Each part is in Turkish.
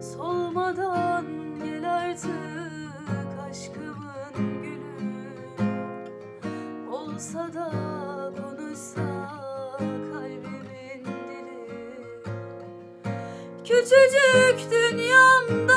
Solmadan gel artık aşkımın gülü. Olsa da konuşsa kalbimin dili. Küçücük dünyamda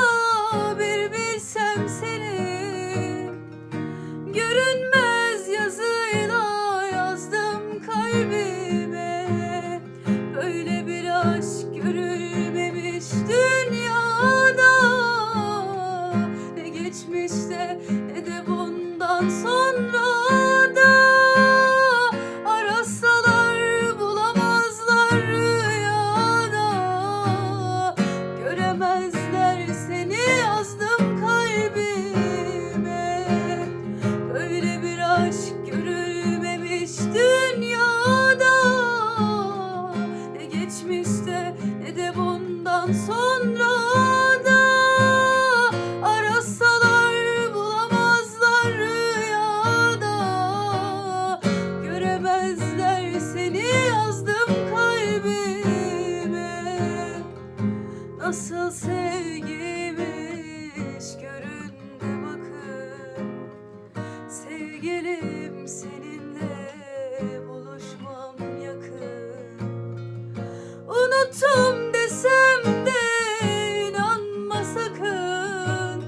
geçmişte ne de bundan sonra da Arasalar bulamazlar rüyada. Göremezler seni yazdım kalbime. Nasıl sevgiymiş göründü bakın. Sevgilim seninle Unuttum desem de inanma sakın.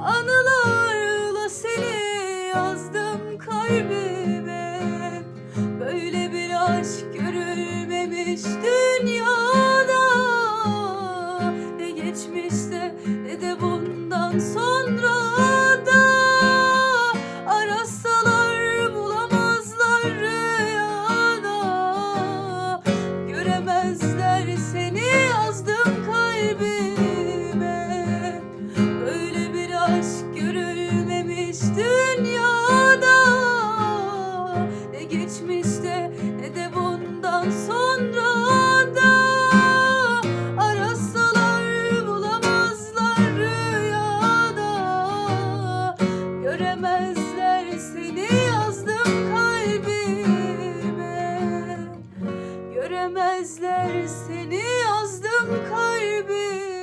Anılarla seni yazdım kalbime. Böyle bir aşk görülmemiş dünyada. Ne geçmişte ne de bundan sonra Göremezler seni yazdım kalbime